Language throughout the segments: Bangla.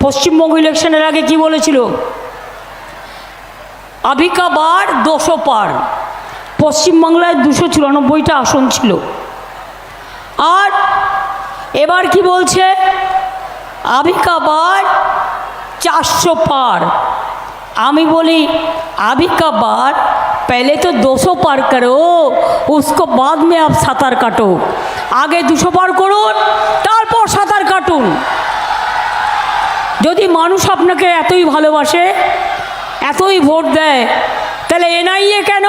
পশ্চিমবঙ্গ ইলেকশনের আগে কি বলেছিল আভিকা বার দুশো পার পশ্চিমবাংলায় দুশো চুরানব্বইটা আসন ছিল আর এবার কি বলছে আভিকা বার চারশো পার আমি বলি আভিকা বার पहले तो 200 পার করো उसको बाद में आप সাঁতার কাটো আগে দুশো পার করুন তারপর সাঁতার কাটুন যদি মানুষ আপনাকে এতই ভালোবাসে, এতই ভোট দেয়, তাহলে এনআইএ কেন?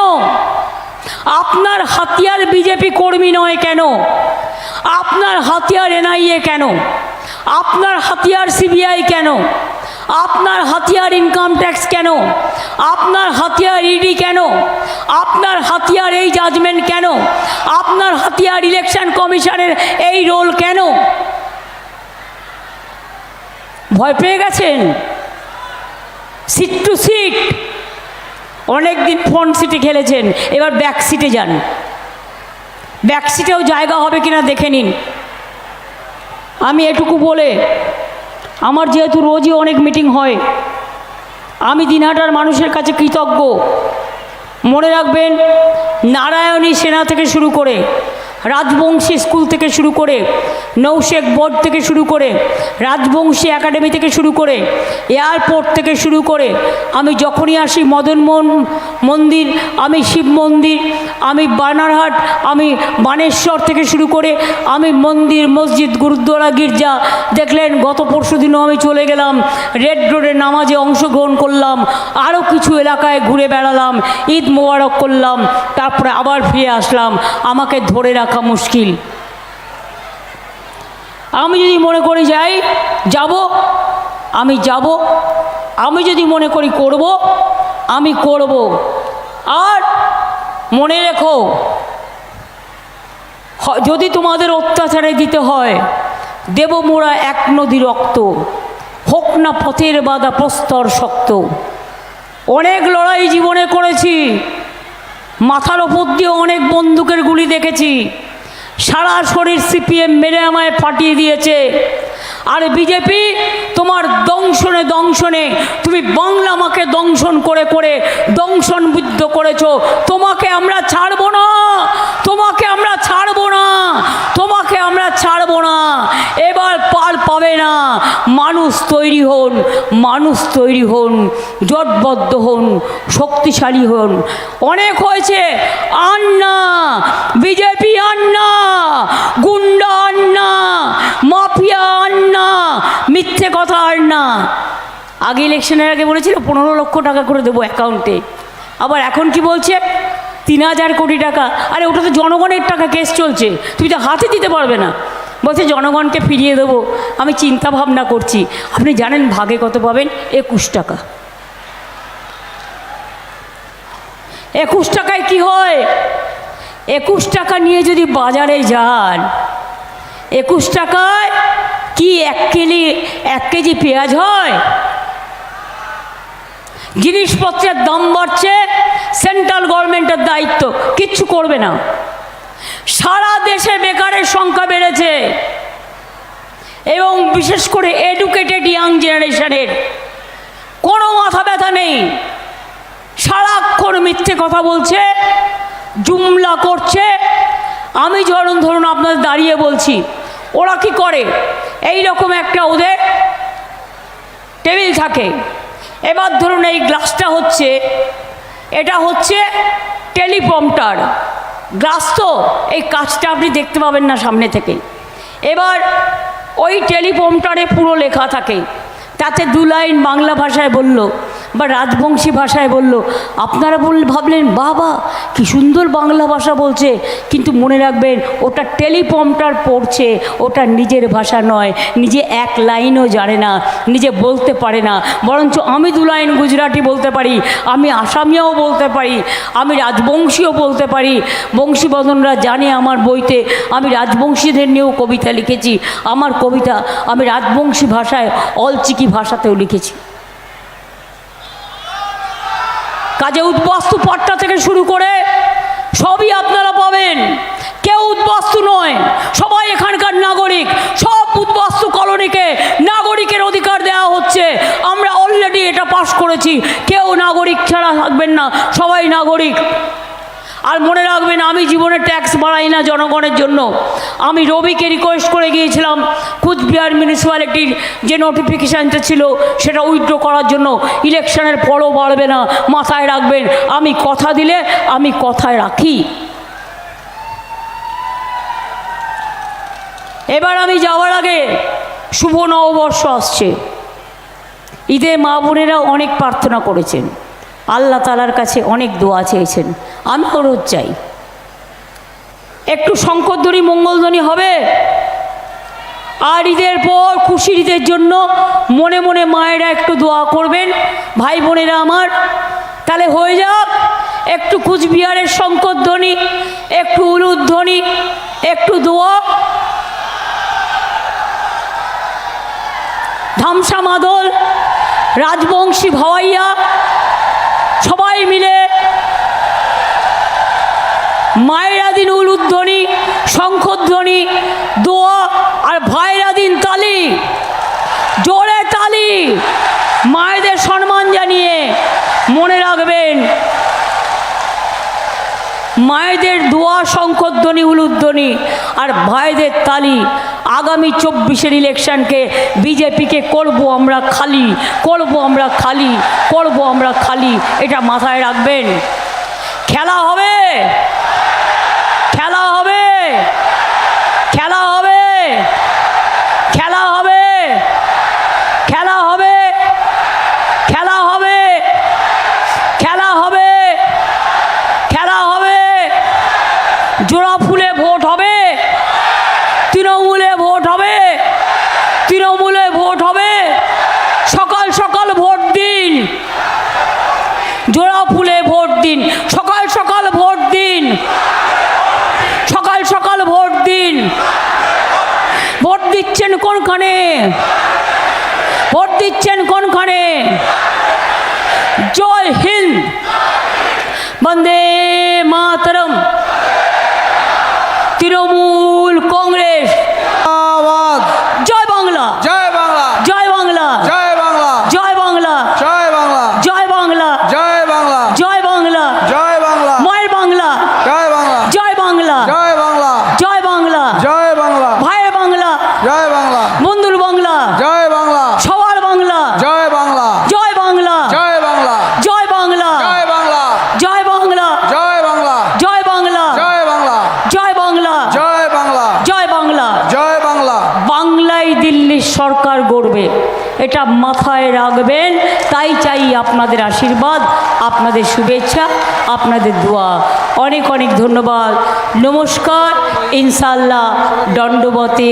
আপনার হাতিয়ার বিজেপি কর্মী নয় কেন? আপনার হাতিয়ার এনআইএ কেন? আপনার হাতিয়ার সিবিআই কেন? আপনার হাতিয়ার ইনকাম ট্যাক্স কেন? আপনার হাতিয়ার ইডি কেন? আপনার হাতিয়ার এই জাজমেন্ট কেন? আপনার হাতিয়ার ইলেকশন কমিশনের এই রোল কেন? ভয় পেয়ে গেছেন? সিট টু সিট অনেক দিন ফ্রন্ট সিটে খেলেছেন। এবার ব্যাক সিটে যান। ব্যাক সিটেও জায়গা হবে কিনা দেখে নিন। আমি এটুকু বলে, আমার যেহেতু রোজই অনেক মিটিং হয়, আমি দিনহাটার মানুষের কাছে কৃতজ্ঞ। মনে রাখবেন, নারায়ণী সেনা থেকে শুরু করে রাজবংশী স্কুল থেকে শুরু করে নৌশেক বোর্ড থেকে শুরু করে, রাজবংশী একাডেমি থেকে শুরু করে, এয়ারপোর্ট থেকে শুরু করে, আমি যখনই আসি মদন মোহন মন্দির, আমি শিব মন্দির, আমি বানারহাট, আমি বানেশ্বর থেকে শুরু করে, আমি মন্দির, মসজিদ, গুরুদ্বারা, গির্জা, দেখলেন গত পরশু দিনও আমি চলে গেলাম, রেড রোডে নামাজে অংশগ্রহণ করলাম, আরও কিছু এলাকায় ঘুরে বেড়ালাম, ঈদ মোবারক করলাম, তারপরে আবার ফিরে আসলাম, আমাকে ধরে রাখা মুশকিল। আমি যদি মনে করি যাই যাব, আমি যাব, আমি যদি মনে করি করব, আমি করব। আর মনে রেখো যদি তোমাদের অত্যাচারে দিতে হয় দেব মোরা এক নদী রক্ত, হোক না পথের বাধা প্রস্তর শক্ত। অনেক লড়াই জীবনে করেছি মাথার ওপর দিয়ে অনেক বন্দুকের গুলি দেখেছি। সারা শরীর সিপিএম মেরে আমায় ফাটিয়ে দিয়েছে। আর বিজেপি, তোমার দংশনে দংশনে, তুমি বাংলা মাকে দংশন করে করে দংশনবুদ্ধ করেছ। তোমাকে আমরা ছাড়বো না তোমাকে আমরা ছাড়বো না তোমাকে আমরা ছাড়বো না এবার পার পাবে না, মানুষ তৈরি হন, মানুষ তৈরি হন, জটবদ্ধ হন, শক্তিশালী হন। অনেক হয়েছে, আন্না, বিজেপি আন্না, গুন্ডা আন্না, মাফিয়া আন্না, মিথ্যে কথা আন্না। আগে ইলেকশনের আগে বলেছিল, পনেরো লক্ষ টাকা করে দেবো অ্যাকাউন্টে। আবার এখন কি বলছে? তিন হাজার কোটি টাকা। আরে, ওটা তো জনগণের টাকা, কেস চলছে। তুমি তো হাতে দিতে পারবে না। বলছে, জনগণকে ফিরিয়ে দেবো। আমি চিন্তা ভাবনা করছি। আপনি জানেন ভাগে কত পাবেন? একুশ টাকা। একুশ টাকায় কি হয়? একুশ টাকা নিয়ে যদি বাজারে যান, একুশ টাকায় কি এক কেজি এক কেজি পেঁয়াজ হয়? জিনিসপত্রের দাম বাড়ছে, সেন্ট্রাল গভর্নমেন্টের দায়িত্ব, কিচ্ছু করবে না। সারা দেশে বেকারের সংখ্যা বেড়েছে। এবং বিশেষ করে এডুকেটেড ইয়াং জেনারেশনের কোনো মাথা ব্যথা নেই। সারাক্ষণ মিথ্যে কথা বলছে, জুমলা করছে। আমি ধরুন ধরুন আপনাদের দাঁড়িয়ে বলছি, ওরা কি করে? এই রকম একটা ওদের টেবিল থাকে। এবার ধরুন, এই গ্লাসটা হচ্ছে, এটা হচ্ছে টেলিপম্পটার গ্লাস তো এই কাজটা আপনি দেখতে পাবেন না সামনে থেকে এবার ওই টেলিফোনটারে পুরো লেখা থাকে। তাতে দু লাইন বাংলা ভাষায় বলল বা রাজবংশী ভাষায় বলল, আপনারা বল ভাবলেন, বাবা, কি সুন্দর বাংলা ভাষা বলছে। কিন্তু মনে রাখবেন, ওটা টেলিপম্পটার পড়ছে, ওটা নিজের ভাষা নয়, নিজে এক লাইনও জানে না, নিজে বলতে পারে না। বরঞ্চ আমি দু লাইন গুজরাটি বলতে পারি, আমি আসামিয়াও বলতে পারি, আমি রাজবংশীও বলতে পারি। বংশীবদনরা জানে আমার বইতে, আমি রাজবংশীদের নিয়েও কবিতা লিখেছি। আমার কবিতা আমি রাজবংশী ভাষায় অলচিকি ভাষাতেও লিখেছি। কাজে উদ্বস্তু পট্টা থেকে শুরু করে সবই আপনারা পাবেন। কেউ উদ্বস্তু নয়, সবাই এখানকার নাগরিক। সব উদ্বস্তু কলোনিকে নাগরিকের অধিকার দেওয়া হচ্ছে। আমরা অলরেডি এটা পাশ করেছি। কেউ নাগরিক ছাড়া থাকবেন না, সবাই নাগরিক। আর মনে রাখবেন, আমি জীবনে ট্যাক্স বাড়াই না জনগণের জন্য। আমি রবিকে রিকোয়েস্ট করে গিয়েছিলাম, কুচবিহার মিউনিসিপ্যালিটির যে নোটিফিকেশানটা ছিল, সেটা উইথড্র করার জন্য। ইলেকশনের পরও বাড়বে না, মাথায় রাখবেন, আমি কথা দিলে আমি কথায় রাখি। এবার আমি যাওয়ার আগে শুভ নববর্ষ আসছে। ঈদে মা বোনেরা অনেক প্রার্থনা করেছেন। আল্লাহ তালার কাছে অনেক দোয়া চেয়েছেন। আমি রোজ চাই, একটু শঙ্করধ্বনি মঙ্গলধ্বনি হবে। আর ঈদের পর খুশির ঈদের জন্য মনে মনে মায়েরা একটু দোয়া করবেন, ভাই বোনেরা আমার। তাহলে হয়ে যাক, একটু কুচবিহারের শঙ্করধ্বনি একটু উলুধ্বনি একটু দোয়া। ধামসা মাদল, রাজবংশী ভাওয়াইয়া সবাই মিলে মায়েরা দিন উল উদ্ধ্বনি শঙ্খধ্বনি দোয়া আর ভাইরা দিন তালি জোরে তালি মায়েদের সম্মান জানিয়ে মনে রাখবেন মায়েদের দোয়া শঙ্করধ্বনি উলুধ্বনি আর ভাইদের তালি আগামী চব্বিশের ইলেকশনকে বিজেপিকে করব আমরা খালি, করব আমরা খালি, করব আমরা খালি, এটা মাথায় রাখবেন। খেলা হবে খেলা হবে খেলা হবে খেলা হবে খেলা হবে খেলা হবে খেলা হবে খেলা হবে জোড়া ফুলে ভোট হবে। তৃণমূলে ভোট হবে। তৃণমূলে ভোট হবে। সকাল সকাল ভোট দিন। জোড়া ফুলে ভোট দিন। সকাল সকাল ভোট দিন। সকাল সকাল ভোট দিন। ভোট দিচ্ছেন কোনখানে? ভোট দিচ্ছেন কোনখানে? জয় হিন্দ। বন্দে মাতরম। সরকার গড়বে। এটা মাথায় রাখবেন তাই চাই আপনাদের আশীর্বাদ আপনাদের শুভেচ্ছা আপনাদের দোয়া। অনেক অনেক ধন্যবাদ। নমস্কার ইনশাল্লাহ দণ্ডবতে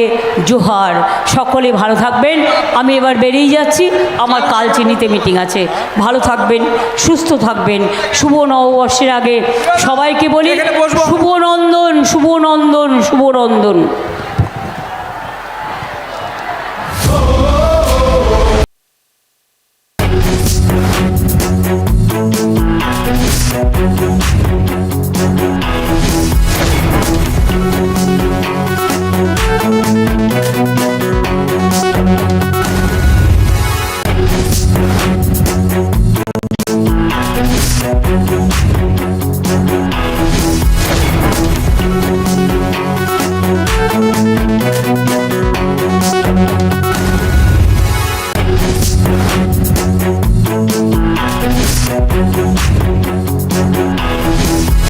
জোহার। সকলে ভালো থাকবেন। আমি এবার বেরিয়ে যাচ্ছি। আমার কালচিনিতে মিটিং আছে। ভালো থাকবেন সুস্থ থাকবেন। শুভ নববর্ষের আগে সবাইকে বলি। শুভনন্দন শুভনন্দন শুভনন্দন